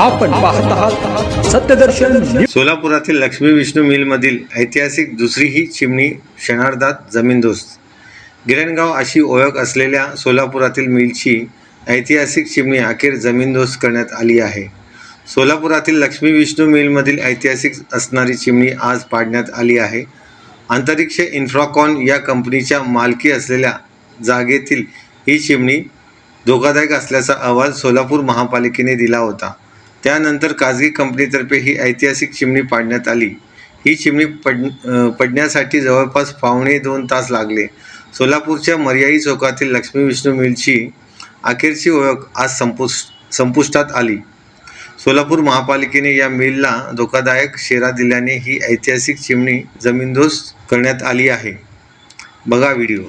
आपण पाहत आहात सत्यदर्शन सोलापुरातील लक्ष्मी विष्णू मिलमधील ऐतिहासिक दुसरी ही चिमणी क्षणार्धात जमीनदोस्त गिरणगाव अशी ओळख असलेल्या सोलापुरातील मिलची ऐतिहासिक चिमणी अखेर जमीनदोस्त करण्यात आली आहे. सोलापुरातील लक्ष्मी विष्णू मिलमधील ऐतिहासिक असणारी चिमणी आज पाडण्यात आली आहे. अंतरिक्ष इन्फ्राकॉन या कंपनीच्या मालकी असलेल्या जागेतील ही चिमणी धोकादायक असल्याचा अहवाल सोलापूर महापालिकेने दिला होता. त्यानंतर खाजगी कंपनीतर्फे ही ऐतिहासिक चिमणी पाडण्यात आली. ही चिमणी पड पडण्यासाठी जवळपास पावणे दोन तास लागले. सोलापूरच्या मर्याई चौकातील लक्ष्मी विष्णू मिलची अखेरची ओळख आज संपुष संपुष्टात आली. सोलापूर महापालिकेने या मिलला धोकादायक शेरा दिल्याने ही ऐतिहासिक चिमणी जमीनदोस्त करण्यात आली आहे. बघा व्हिडिओ.